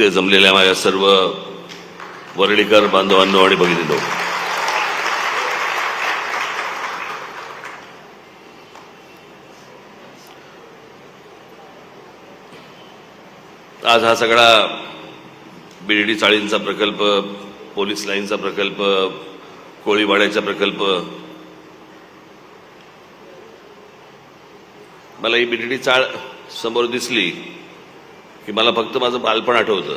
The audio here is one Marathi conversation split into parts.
इथे जमलेल्या माझ्या सर्व वरळीकर बांधवांनो आणि भगिनीनो. आज हा सगळा बिर्डी चाळींचा प्रकल्प पोलीस लाईनचा प्रकल्प कोळीवाड्याचा प्रकल्प मला ही बिर्डी चाळ समोर दिसली. की मला फक्त माझं बालपण आठवतं.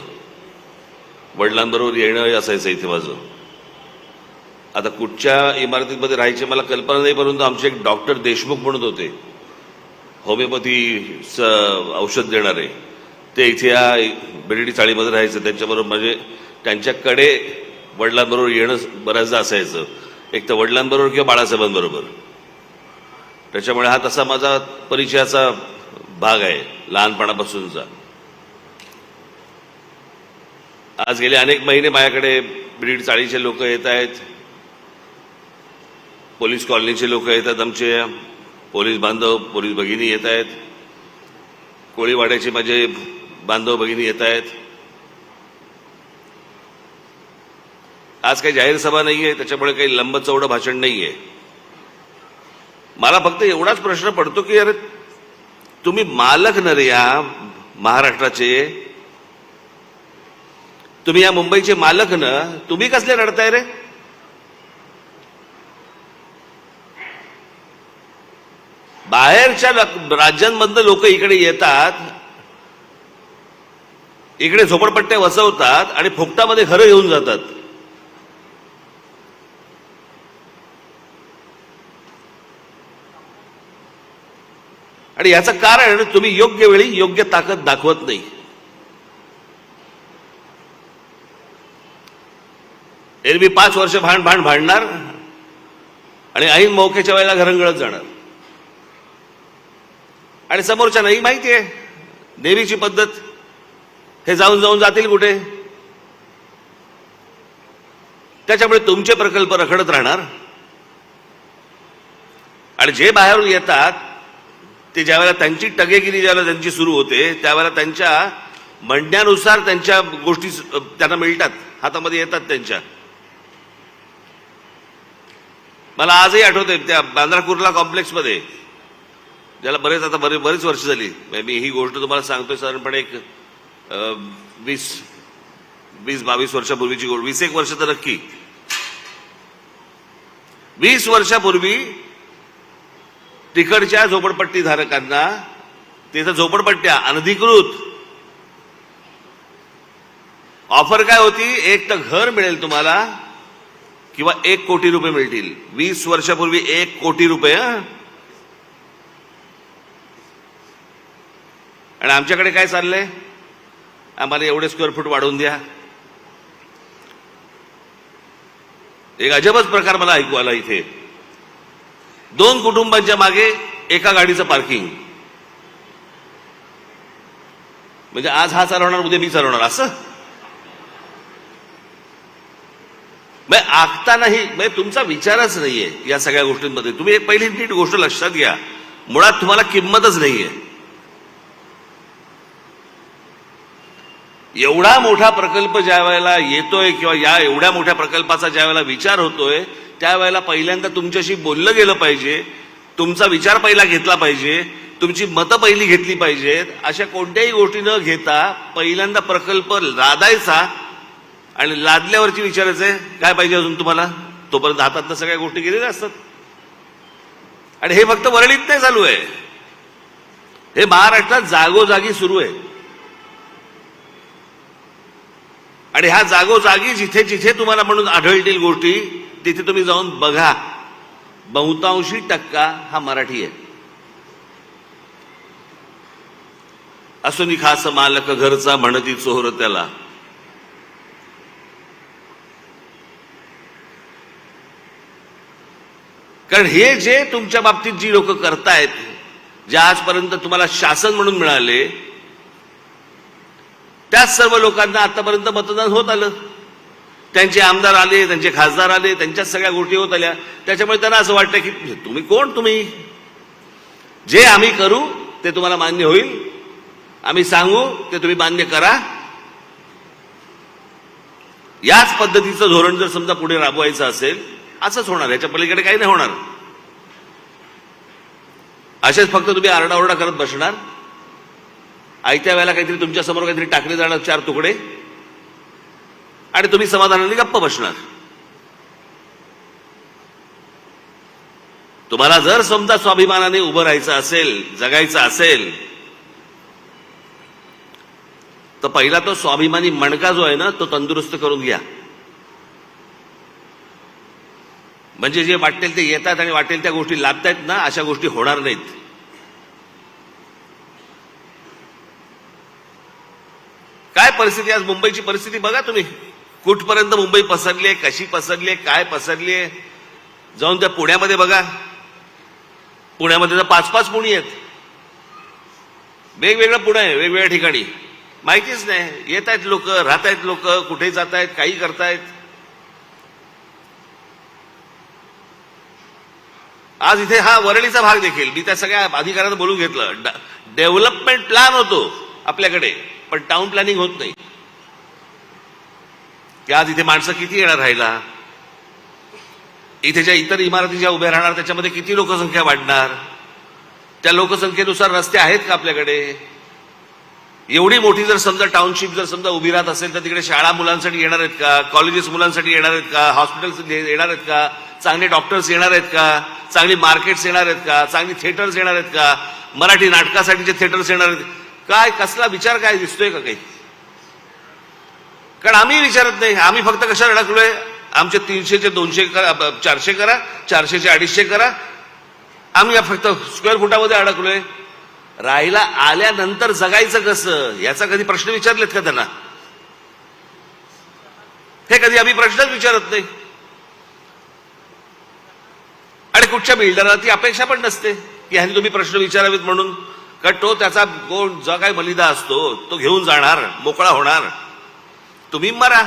वडिलांबरोबर येणं असायचं इथे माझं. आता कुठच्या इमारतीमध्ये राहायची मला कल्पना नाही परंतु आमचे एक डॉक्टर देशमुख म्हणत होते. होमिओपॅथीचं औषध देणारे. ते इथे या बिर्डी चाळीमध्ये राहायचं त्यांच्याबरोबर म्हणजे त्यांच्याकडे वडिलांबरोबर येणं बऱ्याचदा असायचं. एक तर वडिलांबरोबर किंवा बाळासाहेबांबरोबर. त्याच्यामुळे हा तसा माझा परिचयाचा भाग आहे लहानपणापासूनचा. आज गेले अनेक महिने माझ्याकडे ब्रीड चाळीचे लोक येत आहेत. पोलीस कॉलनीचे लोक येतात आमचे. पोलीस बांधव पोलीस भगिनी येत आहेत. कोळीवाड्याचे माझे बांधव भगिनी येत आहेत. आज काही जाहीर सभा नाहीये त्याच्यामुळे काही लंब भाषण भाषण नाहीये. मला फक्त एवढाच प्रश्न पडतो की अरे तुम्ही मालक नरे या महाराष्ट्राचे. तुम्ही या मुंबईचे मालक न तुम्ही कसले रडताय रे? बाहेरच्या राज्यांमधनं लोक इकडे येतात इकडे झोपडपट्ट्या वसवतात आणि फुकटामध्ये घरं येऊन जातात. आणि याचं कारण तुम्ही योग्य वेळी योग्य ताकद दाखवत नाही. एरवी पाच वर्ष भांड भांड भांडणार आणि ऐन मौक्याच्या वेळेला घरंगळत जाणार. आणि समोरच्या नाही माहिती आहे देवीची पद्धत हे जाऊन जाऊन जातील कुठे? त्याच्यामुळे तुमचे प्रकल्प रखडत राहणार. आणि जे बाहेरून येतात ते ज्यावेळेला त्यांची टगेगिरी ज्यावेळेला त्यांची सुरू होते त्यावेळेला त्यांच्या म्हणण्यानुसार त्यांच्या गोष्टी त्यांना मिळतात हातामध्ये येतात त्यांच्या. मला आजही आठवतंय त्या बांद्रा कुर्ला कॉम्प्लेक्समध्ये ज्याला बरेच आता बरे बरीच वर्ष झाली. मी ही गोष्ट तुम्हाला सांगतोय साधारणपणे एक अं, वीस वीस बावीस वर्षापूर्वीची गोष्ट. वीस एक वर्ष तर नक्की. वीस वर्षापूर्वी तिकडच्या झोपडपट्टी धारकांना तिथं झोपडपट्ट्या अनधिकृत ऑफर काय होती? एक तर घर मिळेल तुम्हाला किंवा एक कोटी रुपये मिळतील. वीस वर्षापूर्वी एक कोटी रुपये आणि आमच्याकडे काय चाललंय? आम्हाला एवढे स्क्वेअर फूट वाढवून द्या. एक अजबच प्रकार मला ऐकू आला इथे. दोन कुटुंबांच्या मागे एका गाडीचं पार्किंग म्हणजे आज हा चालवणार उद्या मी चालवणार असं? म्हणजे आखतानाही म्हणजे तुमचा विचारच नाहीये या सगळ्या गोष्टींमध्ये. तुम्ही एक पहिली नीट गोष्ट लक्षात घ्या. मुळात तुम्हाला किंमतच नाहीये. एवढा मोठा प्रकल्प ज्या वेळेला येतोय किंवा या एवढ्या मोठ्या प्रकल्पाचा ज्या वेळेला विचार होतोय त्यावेळेला पहिल्यांदा तुमच्याशी बोललं गेलं पाहिजे. तुमचा विचार पहिला घेतला पाहिजे. तुमची मतं पहिली घेतली पाहिजेत. अशा कोणत्याही गोष्टी न घेता पहिल्यांदा प्रकल्प लादायचा आणि लादल्यावरची विचारायचंय काय पाहिजे अजून तुम्हाला? तोपर्यंत हातात सगळ्या गोष्टी गेलेल्या असतात. आणि हे फक्त वरळीत नाही चालू आहे. हे महाराष्ट्रात जागोजागी सुरू आहे. आणि ह्या जागोजागी जिथे जिथे तुम्हाला म्हणून आढळतील गोष्टी तिथे तुम्ही जाऊन बघा. बहुतांशी टक्का हा मराठी आहे. असुनी खास मालक घरचा म्हणती चोर त्याला. कारण हे जे तुमच्या बाबतीत जी लोक करतायत जे आजपर्यंत तुम्हाला शासन म्हणून मिळाले त्याच सर्व लोकांना आतापर्यंत मतदान होत आलं. त्यांचे आमदार आले त्यांचे खासदार आले त्यांच्याच सगळ्या गोष्टी होत आल्या. त्याच्यामुळे त्यांना असं वाटतं की तुम्ही कोण तुम्ही? जे आम्ही करू ते तुम्हाला मान्य होईल. आम्ही सांगू ते तुम्ही मान्य करा. याच पद्धतीचं धोरण जर समजा पुढे राबवायचं असेल असंच होणार याच्या पलीकडे काही नाही होणार. असेच फक्त तुम्ही आरडाओरडा करत बसणार. आयत्या वेळेला काहीतरी तुमच्यासमोर काहीतरी टाकले जाणार चार तुकडे. आणि तुम्ही समाधानाने गप्प बसणार. तुम्हाला जर समजा स्वाभिमानाने उभं राहायचं असेल जगायचं असेल तर पहिला तो स्वाभिमानी मणका जो आहे ना तो तंदुरुस्त करून घ्या. म्हणजे जे वाटेल ते येतात आणि वाटेल त्या गोष्टी लाभतायत ना अशा गोष्टी होणार नाहीत. काय परिस्थिती आज मुंबईची परिस्थिती बघा तुम्ही. कुठपर्यंत मुंबई पसरली आहे? कशी पसरली आहे? काय पसरली आहे? जाऊन त्या पुण्यामध्ये बघा. पुण्यामध्ये तर पाच पाच पुणी आहेत. वेगवेगळं पुणे आहे वेगवेगळ्या ठिकाणी. माहितीच नाही. येत आहेत लोक राहत आहेत लोक कुठे जात आहेत काही करतायत. आज इथे हा वरळीचा भाग देखील. मी त्या सगळ्या अधिकाऱ्यांना बोलून घेतलं. डेव्हलपमेंट प्लॅन होतो आपल्याकडे पण टाउन प्लॅनिंग होत नाही. की आज इथे माणसं किती येणार राहिला इथे ज्या इतर इमारती ज्या उभ्या राहणार त्याच्यामध्ये किती लोकसंख्या वाढणार? त्या लोकसंख्येनुसार रस्ते आहेत का आपल्याकडे? एवढी मोठी जर समजा टाउनशिप जर समजा उभी राहत असेल तर तिकडे शाळा मुलांसाठी येणार आहेत का? कॉलेजेस मुलांसाठी येणार आहेत का? हॉस्पिटल्स येणार आहेत का? चांगले डॉक्टर्स येणार आहेत का? चांगली मार्केट्स येणार आहेत का? चांगली थिएटर्स येणार आहेत का? मराठी नाटकासाठीचे थिएटर्स येणार आहेत काय कसला विचार काय दिसतोय का काही? कारण आम्ही विचारत नाही. आम्ही फक्त कशाला अडकलोय? आमचे तीनशेचे दोनशे करा चारशे करा चारशेचे अडीचशे करा. आम्ही फक्त स्क्वेअर फुटामध्ये अडकलोय. राहायला आल्यानंतर जगायचं कसं? याचा कधी प्रश्न विचारलेत का त्यांना? हे कधी आम्ही प्रश्नच विचारत नाही. आणि कुठच्या बिल्डरला ती अपेक्षा पण नसते. की ह्याने तुम्ही प्रश्न विचारावेत म्हणून. कारण तो त्याचा कोण जो काय मलिदा असतो तो घेऊन जाणार मोकळा होणार. तुम्ही मरा.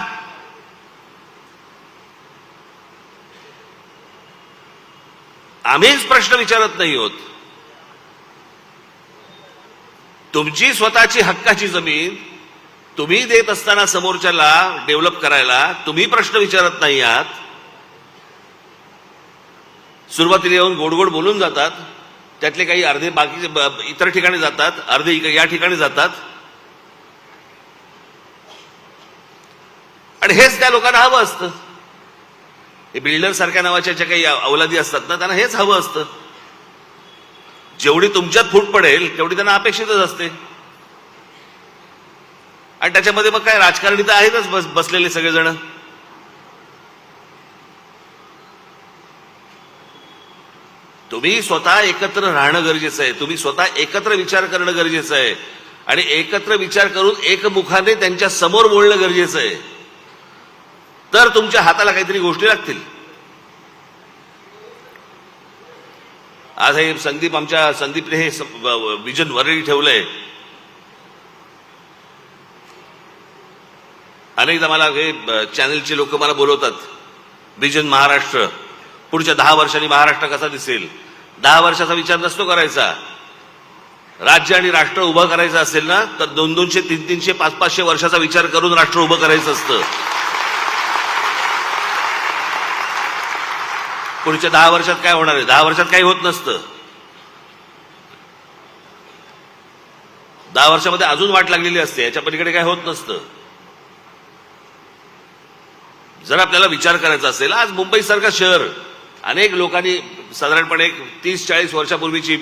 आम्हीच प्रश्न विचारत नाही होत. तुमची स्वतःची हक्काची जमीन तुम्ही देत असताना समोरच्याला डेव्हलप करायला तुम्ही प्रश्न विचारत नाही आहात. सुरुवातीला येऊन गोड गोड बोलून जातात. त्यातले काही अर्धे बाकीचे इतर ठिकाणी जातात अर्धे या ठिकाणी जातात. आणि हेच त्या लोकांना हवं असतं. हे बिल्डर सारख्या नावाच्या ज्या काही अवलादी असतात ना त्यांना हेच हवं असतं. जेवढी तुमच्यात फूट पडेल तेवढी त्यांना अपेक्षितच असते. आणि त्याच्यामध्ये मग काय राजकारणी तर आहेतच बस बसलेले सगळेजण. तुम्ही स्वतः एकत्र राहणं गरजेचं आहे. तुम्ही स्वतः एकत्र विचार करणं गरजेचं आहे. आणि एकत्र विचार करून एकमुखाने त्यांच्यासमोर बोलणं गरजेचं आहे. तर तुमच्या हाताला काहीतरी गोष्टी लागतील. आज हे संदीप आमच्या संदीपने हे विजन वरळी ठेवलंय. अनेकदा मला हे चॅनलचे लोक मला बोलवतात. विजन महाराष्ट्र. पुढच्या दहा वर्षांनी महाराष्ट्र कसा दिसेल? दहा वर्षाचा विचार नसतो करायचा. राज्य आणि राष्ट्र उभं करायचं असेल ना तर दोन दोनशे तीन तीनशे पाच पाचशे वर्षाचा विचार करून राष्ट्र उभं करायचं असतं. पुढच्या दहा वर्षात काय होणार आहे? दहा वर्षात काही होत नसतं. दहा वर्षामध्ये अजून वाट लागलेली असते याच्या पलीकडे काय होत नसतं. जर आपल्याला विचार करायचा असेल आज मुंबई सारखं शहर अनेक लोकांनी साधारणपणे एक तीस चाळीस वर्षापूर्वीची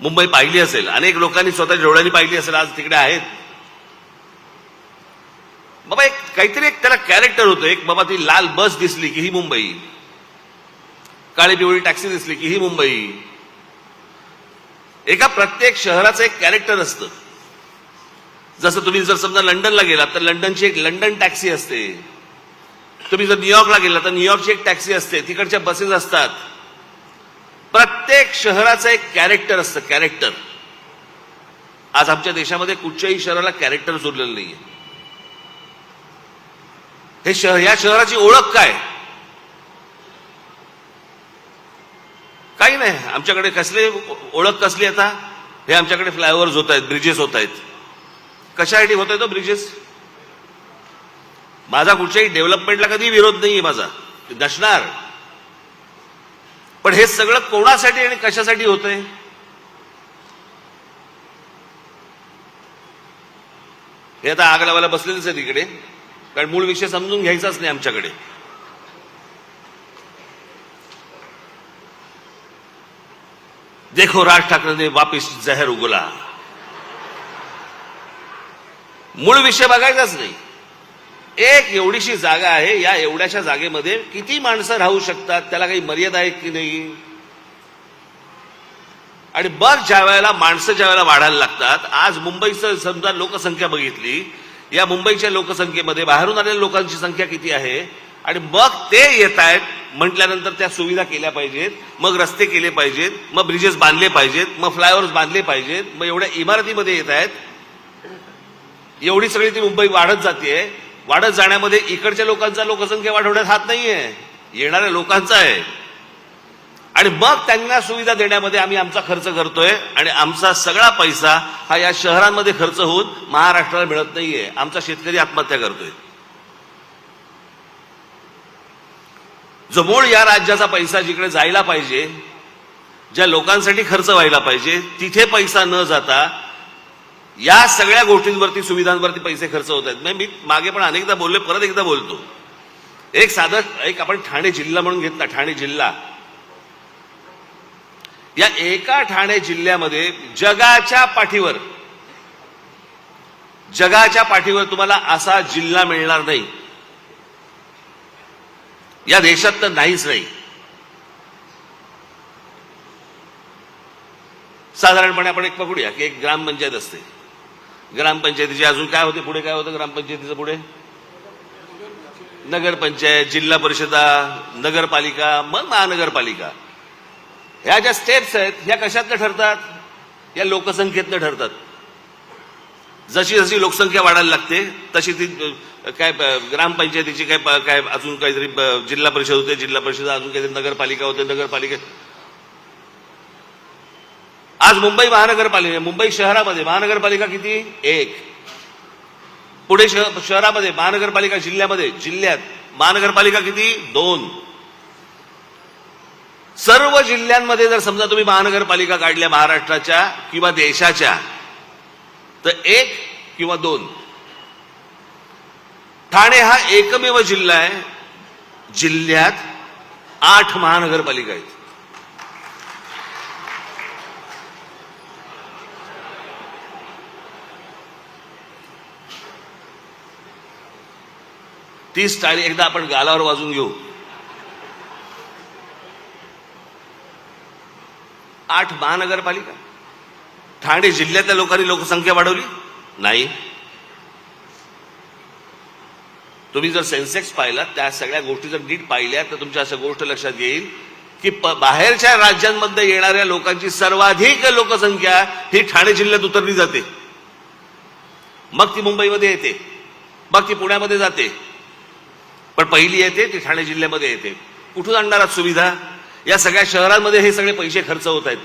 मुंबई पाहिली असेल. अनेक लोकांनी स्वतःच्या डोळ्यांनी पाहिली असेल आज तिकडे आहेत. बाबा एक काहीतरी एक त्याला कॅरेक्टर होतं. एक बाबा ती लाल बस दिसली की ही मुंबई. काळी पिवळी टॅक्सी दिसली की ही मुंबई. एका प्रत्येक शहराचं एक कॅरेक्टर असतं. जसं तुम्ही जर समजा लंडनला गेलात तर लंडनची एक लंडन टॅक्सी असते. तुम्ही जर न्यूयॉर्कला गेला तर न्यूयॉर्कची एक टॅक्सी असते तिकडच्या बसेस असतात. प्रत्येक शहराचं एक कॅरेक्टर असतं कॅरेक्टर आज आमच्या देशामध्ये कुठच्याही शहराला कॅरेक्टर जोडलेलं नाहीये. हे शहर या शहराची ओळख काय? काही नाही. आमच्याकडे कसले ओळख कसली आता? हे आमच्याकडे फ्लायओव्हर्स होत आहेत ब्रिजेस होत आहेत. कशासाठी होत आहेत हो, ब्रिजेस माझा कुठच्याही डेव्हलपमेंटला कधी विरोध नाहीये माझा. नसणार. पण हे सगळं कोणासाठी आणि कशासाठी होतंय? हे आता आग लावायला बसलेलेच आहे तिकडे कारण मूळ विषय समजून घ्यायचाच नाही आमच्याकडे. देखो राज ठाकरे ने वापिस जहर उगला. मूळ विषय बघायचाच नाही. एक एवढीशी जागा आहे या एवढ्याशा जागेमध्ये किती माणसं राहू शकतात? त्याला काही मर्यादा आहे की नाही? आणि बघ ज्या वेळेला माणसं ज्या वेळेला वाढायला लागतात आज मुंबईचं समजा लोकसंख्या बघितली या मुंबईच्या लोकसंख्येमध्ये बाहेरून आलेल्या लोकांची संख्या किती आहे? आणि मग ते येत आहेत म्हटल्यानंतर त्या सुविधा केल्या पाहिजेत मग रस्ते केले पाहिजेत मग ब्रिजेस बांधले पाहिजेत मग फ्लायओव्हर्स बांधले पाहिजेत मग एवढ्या इमारतीमध्ये येत आहेत. एवढी सगळी ती मुंबई वाढत जाते वाढत जाण्यामध्ये इकडच्या लोकांचा लोकसंख्या वाढवण्यात हात नाहीये. येणाऱ्या लोकांचा आहे. आणि मग त्यांना सुविधा देण्यामध्ये आम्ही आमचा खर्च करतोय आणि आमचा सगळा पैसा हा या शहरांमध्ये खर्च होऊन महाराष्ट्राला मिळत नाहीये. आमचा शेतकरी आत्महत्या करतोय. जो मूळ या राज्याचा पैसा जिकडे जायला पाहिजे ज्या लोकांसाठी खर्च व्हायला पाहिजे तिथे पैसा न जाता या सगळ्या गोष्टींवरती सुविधांवरती पैसे खर्च होत आहेत. म्हणजे मी मागे पण अनेकदा बोलले परत एकदा बोलतो. एक साधं एक आपण ठाणे जिल्हा म्हणून घेतला ठाणे जिल्हा. या एका ठाणे जिल्ह्यामध्ये जगाच्या पाठीवर जगाच्या पाठीवर तुम्हाला असा जिल्हा मिळणार नाही. या देशात तर नाहीच नाही. साधारणपणे आपण एक पकडूया की एक ग्रामपंचायत असते. ग्रामपंचायतीचे अजून काय होते? पुढे काय होतं ग्रामपंचायतीचं पुढे? नगरपंचायत जिल्हा परिषदा नगरपालिका मग महानगरपालिका. ह्या ज्या स्टेप्स आहेत ह्या कशातनं ठरतात? या लोकसंख्येतनं ठरतात. जशी जशी लोकसंख्या वाढायला लागते तशी ती काय ग्रामपंचायतीची काय काय अजून काहीतरी जिल्हा परिषद होते जिल्हा परिषद अजून काहीतरी नगरपालिका होते नगरपालिका आज मुंबई महानगरपालिका मुंबई शहरामध्ये महानगरपालिका किती? एक. पुणे शह- शहरामध्ये महानगरपालिका जिल्ह्यामध्ये जिल्ह्यात महानगरपालिका किती? दोन. सर्व जिल्ह्यांमध्ये जर समजा तुम्ही महानगरपालिका काढल्या महाराष्ट्राच्या किंवा देशाच्या तर एक किंवा दोन. ठाणे हा एकमेव जिल्हा आहे. जिल्ह्यात आठ महानगरपालिका आहेत. तीस टाळी एकदा आपण गालावर वाजून घेऊ. आठ महानगरपालिका. ठाणे जिल्ह्यातल्या लोकांनी लोकसंख्या वाढवली? नाही. तुम्ही जर सेन्सेक्स पाहिला त्या सगळ्या गोष्टी जर नीट पाहिल्या तर तुमच्या अशा गोष्ट लक्षात येईल की बाहेरच्या राज्यांमध्ये येणाऱ्या लोकांची सर्वाधिक लोकसंख्या ही ठाणे जिल्ह्यात उतरली जाते. मग ती मुंबईमध्ये येते. मग ती पुण्यामध्ये जाते. पण पहिली येते ती ठाणे जिल्ह्यामध्ये येते. कुठून आणणार आहात सुविधा? या सगळ्या शहरांमध्ये हे सगळे पैसे खर्च होत आहेत.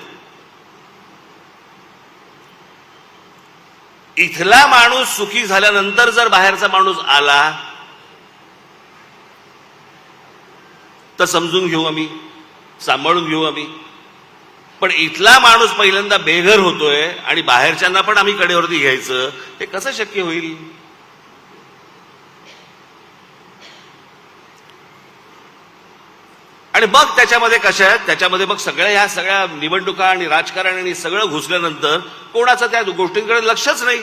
इथला माणूस सुखी झाल्यानंतर जर बाहेरचा माणूस आला तर समजून घेऊ आम्ही सांभाळून घेऊ आम्ही. पण इथला माणूस पहिल्यांदा बेघर होतोय आणि बाहेरच्यांना पण आम्ही कडेवरती घ्यायचं हे कसं शक्य होईल? आणि मग त्याच्यामध्ये कशा आहेत? त्याच्यामध्ये मग सगळ्या ह्या सगळ्या निवडणुका आणि राजकारण आणि सगळं घुसल्यानंतर कोणाचं त्या गोष्टींकडे लक्षच नाही.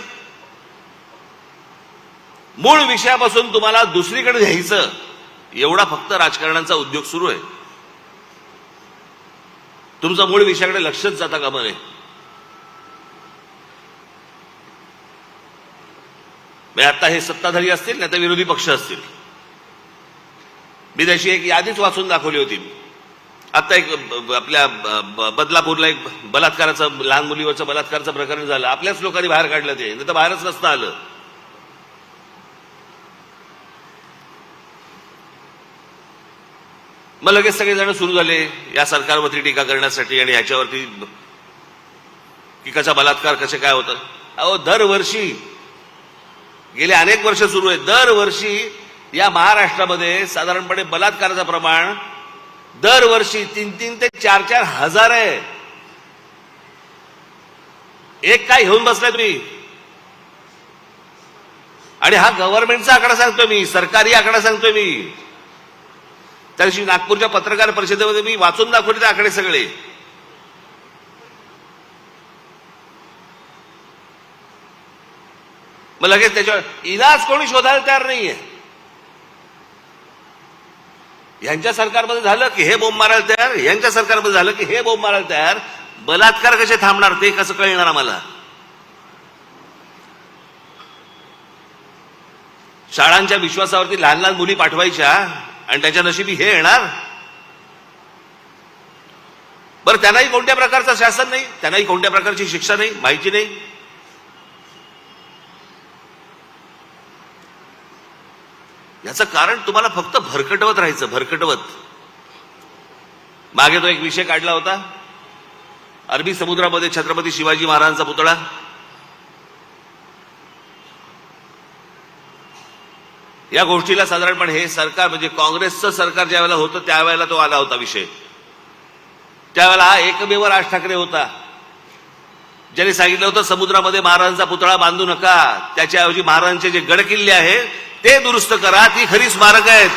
मूळ विषयापासून तुम्हाला दुसरीकडे घ्यायचं एवढा फक्त राजकारणाचा उद्योग सुरू आहे. तुमचा मूळ विषयाकडे लक्षच जाता कामा नये. म्हणजे आता हे सत्ताधारी असतील नाही तर विरोधी पक्ष असतील. मी त्याची एक यादीच वाचून दाखवली होती. आता एक आपल्या ब- बदलापूरला एक बलात्काराचं लहान मुलीवरचं बलात्काराचं प्रकरण झालं. आपल्याच लोकांनी बाहेर काढलं ते. नाही तर बाहेरच नसतं आलं. मग लगेच सगळे जण सुरू झाले या सरकारवरती टीका करण्यासाठी आणि ह्याच्यावरती की कसा बलात्कार कसे काय होतं. अहो दरवर्षी गेले अनेक वर्ष सुरू आहे दरवर्षी या महाराष्ट्रामध्ये साधारणपणे बलात्काराचं प्रमाण दरवर्षी तीन तीन ते चार चार हजार आहे. एक काय घेऊन बसलाय तुम्ही? आणि हा गव्हर्नमेंटचा आकडा सांगतोय मी सरकारी आकडा सांगतोय मी. त्या दिवशी नागपूरच्या पत्रकार परिषदेमध्ये मी वाचून दाखवले ते आकडे सगळे. मग लगेच त्याच्यावर इलाज कोणी शोधायला तयार नाहीये. यांच्या सरकारमध्ये झालं की हे बोंब मारायला तयार? यांच्या सरकारमध्ये झालं की हे बोंब मारायला तयार? बलात्कार कसे थांबणार? ते कसं कळणार आम्हाला? शाळांच्या विश्वासावरती लहान लहान मुली पाठवायच्या आणि त्याच्या नशिबी हे येणार? बरं त्यांनाही कोणत्या प्रकारचं शासन नाही? त्यांनाही कोणत्या प्रकारची शिक्षा नाही? माहिती नाही? याचं कारण तुम्हाला फक्त भरकटवत राहायचं भरकटवत. मागे तो एक विषय काढला होता. अरबी समुद्रामध्ये छत्रपती शिवाजी महाराजांचा पुतळा. या गोष्टीला साधारणपणे हे सरकार म्हणजे काँग्रेसचं सरकार ज्यावेळेला होतं त्यावेळेला तो आला होता विषय. त्यावेळेला हा एकमेव राज ठाकरे होता. ज्यांनी सांगितलं होतं समुद्रामध्ये महाराजांचा पुतळा बांधू नका. त्याच्याऐवजी महाराजांचे जे गडकिल्ले आहेत ते दुरुस्त करा ती खरी स्मारक आहेत.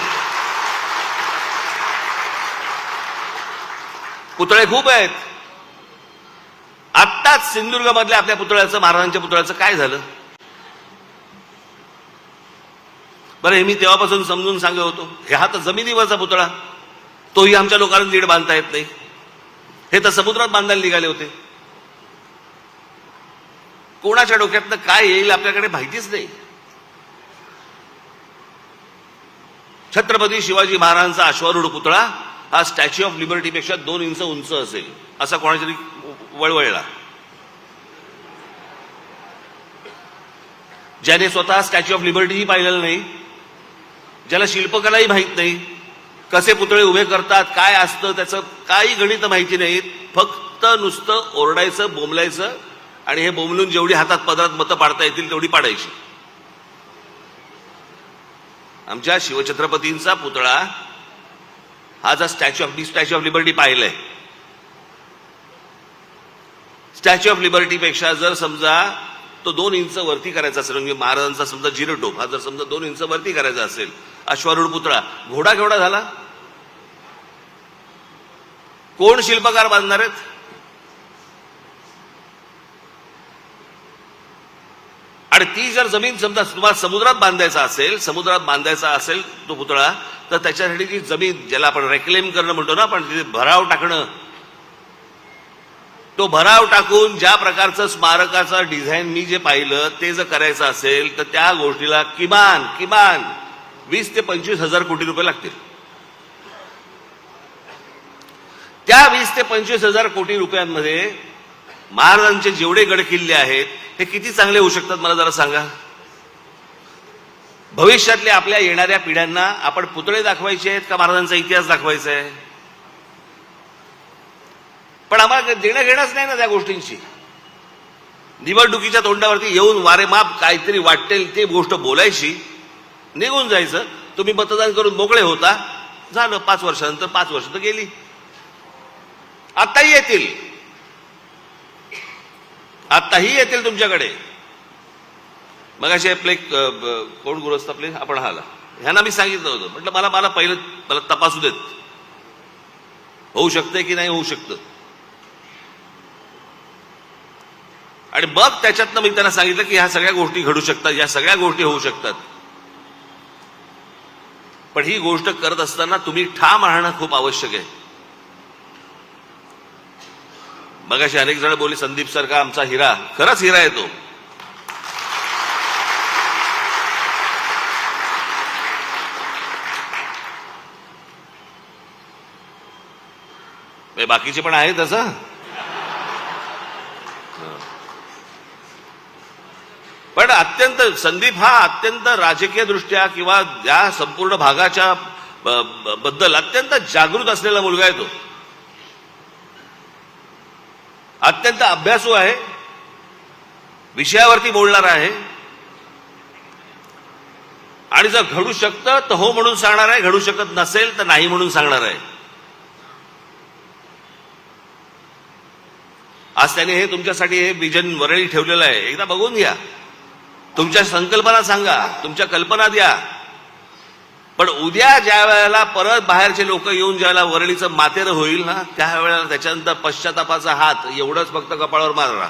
पुतळे खूप आहेत. आत्ताच सिंधुदुर्गामधल्या आपल्या पुतळ्याचं महाराजांच्या पुतळ्याचं काय झालं? बरं हे मी तेव्हापासून समजून सांगत होतो. हे हा तर जमिनीवरचा पुतळा. तोही आमच्या लोकांना नीट बांधता येत नाही. हे तर समुद्रात बांधायला निघाले होते. कोणाच्या डोक्यातनं काय येईल आपल्याकडे माहितीच नाही. छत्रपती शिवाजी महाराजांचा अश्वारूढ पुतळा हा स्टॅच्यू ऑफ लिबर्टीपेक्षा दोन इंच उंच असेल. असा कोणाच्या तरी वळवळला. ज्याने स्वतः स्टॅच्यू ऑफ लिबर्टीही पाहिलेलं नाही ज्याला शिल्पकलाही माहीत नाही कसे पुतळे उभे करतात काय असतं त्याचं काही गणित माहिती नाहीत फक्त नुसतं ओरडायचं बोंबलायचं आणि हे बोंबलून जेवढी हातात पदरात मतं पाडता येतील तेवढी पाडायची. आमच्या शिवछत्रपतींचा पुतळा हा जर statue of statue of liberty पाहिलंय. स्टॅच्यू ऑफ लिबर्टी पेक्षा जर समजा तो दोन इंच वरती करायचा असेल म्हणजे महाराजांचा समजा जिरटोप हा जर समजा दोन इंच वरती करायचा असेल अश्वारूढ पुतळा घोडा केवढा झाला? कोण शिल्पकार बांधणार आहेत? आणि ती जर जमीन समजा तुम्हाला समुद्रात बांधायचा असेल समुद्रात बांधायचा असेल तो पुतळा तर त्याच्यासाठी जी जमीन ज्याला आपण रेक्लेम करणं म्हणतो ना पण तिथे भराव टाकणं. तो भराव टाकून ज्या प्रकारचं स्मारकाचं डिझाईन मी जे पाहिलं ते जर करायचं असेल तर त्या गोष्टीला किमान किमान वीस ते पंचवीस हजार कोटी रुपये लागतील. त्या वीस ते पंचवीस हजार कोटी रुपयांमध्ये महाराजांचे जेवढे गड किल्ले आहेत हे किती चांगले होऊ शकतात मला जरा सांगा? भविष्यातल्या आपल्या येणाऱ्या पिढ्यांना आपण पुतळे दाखवायचे आहेत का महाराजांचा इतिहास दाखवायचा आहे? पण आम्हाला देणं घेणंच नाही ना त्या गोष्टींची. निवडणुकीच्या तोंडावरती येऊन वारेमाप काहीतरी वाटेल ते गोष्ट बोलायची निघून जायचं. तुम्ही मतदान करून मोकळे होता. झालं पाच वर्षानंतर पाच वर्ष तर गेली. आत्ताही येतील. आत्ताही येतील तुमच्याकडे. मग असे आपले कोण गुरुस्त आपले? आपण हाला ह्यांना मी सांगितलं होतं. म्हटलं मला मला पहिलं मला तपासू देत. होऊ शकतंय की नाही? होऊ शकतं. आणि मग त्याच्यातनं मी त्यांना सांगितलं की ह्या सगळ्या गोष्टी घडू शकतात. या सगळ्या गोष्टी होऊ शकतात. पण ही गोष्ट करत असताना तुम्ही ठाम राहणं खूप आवश्यक आहे. मग असे अनेक जण बोलले संदीप सारखा आमचा हिरा. खरंच हिरा आहे तो. बाकीचे पण आहेत तसं पण अत्यंत संदीप हा अत्यंत राजकीय दृष्ट्या किंवा या संपूर्ण भागाच्या बद्दल अत्यंत जागृत असलेला मुलगा आहे तो. अत्यंत अभ्यासू आहे. विषयावरती बोलणार आहे. आणि जर घडू शकतं तर हो म्हणून सांगणार आहे. घडू शकत नसेल तर नाही म्हणून सांगणार आहे. आज त्याने हे तुमच्यासाठी हे विजन वरळी ठेवलेलं आहे. एकदा बघून घ्या. तुमच्या संकल्पना सांगा. तुमच्या कल्पना द्या. पण उद्या ज्या वेळेला परत बाहेरचे लोक येऊन ज्यावेळेला वरळीचं मातेर होईल ना त्यावेळेला त्याच्यानंतर पश्चातापाचा हात एवढंच फक्त कपाळावर मारला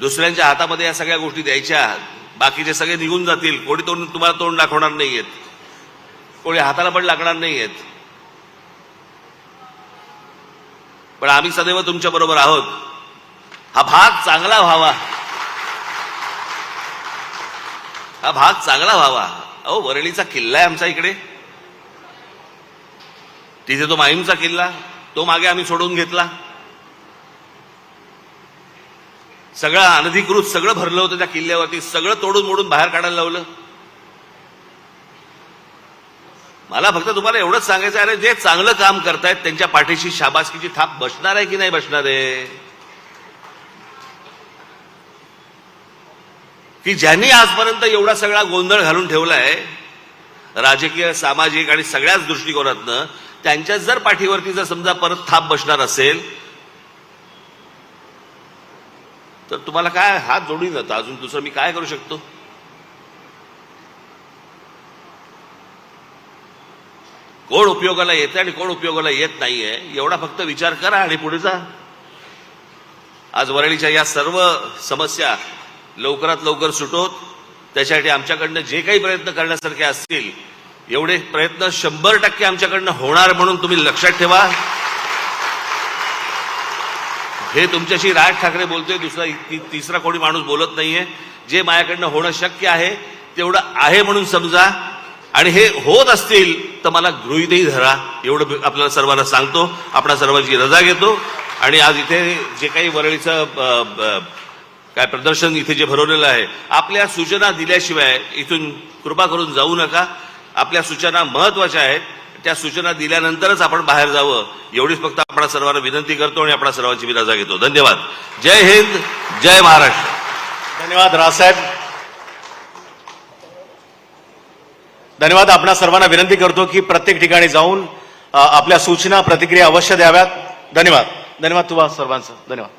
दुसऱ्यांच्या हातामध्ये या सगळ्या गोष्टी द्यायच्या बाकीचे सगळे निघून जातील. कोणी तोंड तुम्हाला तोंड दाखवणार नाहीयेत. कोणी हाताला पण लागणार नाहीयेत. पण आम्ही सदैव तुमच्या बरोबर आहोत. हा भाग चांगला व्हावा. हा भाग चांगला व्हावा. अहो वरळीचा किल्ला आहे आमचा इकडे. तिथे तो माहीमचा किल्ला तो मागे आम्ही सोडून घेतला. सगळं अनधिकृत सगळं भरलं होतं त्या किल्ल्यावरती सगळं तोडून मोडून बाहेर काढायला लावलं. मला फक्त तुम्हाला एवढंच सांगायचं आहे जे चांगलं काम करतायत त्यांच्या पाठीशी शाबासकीची थाप बसणार आहे की नाही बसणार आहे? की ज्यांनी आजपर्यंत एवढा सगळा गोंधळ घालून ठेवलाय राजकीय सामाजिक आणि सगळ्याच दृष्टिकोनातनं त्यांच्या जर पाठीवरती जर समजा परत थाप बसणार असेल तर तुम्हाला काय हात जोडून जातं? अजून दुसरं मी काय करू शकतो? कोण उपयोगाला येते आणि कोण उपयोगाला येत नाहीये एवढा फक्त विचार करा आणि पुढे जा. आज वरळीच्या या सर्व समस्या लवकरात लवकर सुटोत. त्याच्यासाठी आमच्याकडनं जे काही प्रयत्न करण्यासारखे असतील एवढे प्रयत्न शंभर टक्के आमच्याकडनं होणार म्हणून तुम्ही लक्षात ठेवा. हे तुमच्याशी राज ठाकरे बोलतोय दुसरा तिसरा कोणी माणूस बोलत नाहीये. जे माझ्याकडनं होणं शक्य आहे तेवढं आहे म्हणून समजा. आणि हे होत असतील तर मला गृहीतही धरा. एवढं आपल्याला सर्वांना सांगतो. आपणा सर्वांची रजा घेतो. आणि आज इथे जे काही वरळीचं काय प्रदर्शन इथे जे भरवलेलं आहे आपल्या सूचना दिल्याशिवाय इथून कृपा करून जाऊ नका. आपल्या सूचना महत्त्वाच्या आहेत. त्या सूचना दिल्यानंतरच आपण बाहेर जावं. एवढीच फक्त आपण सर्वांना विनंती करतो आणि आपण सर्वांची मी रजा घेतो. धन्यवाद. जय हिंद जय महाराष्ट्र. धन्यवाद रावसाहेब. धन्यवाद आपण सर्वांना विनंती करतो की प्रत्येक ठिकाणी जाऊन आपल्या सूचना प्रतिक्रिया अवश्य द्याव्यात. धन्यवाद. धन्यवाद तुम्हा सर्वांचं. धन्यवाद.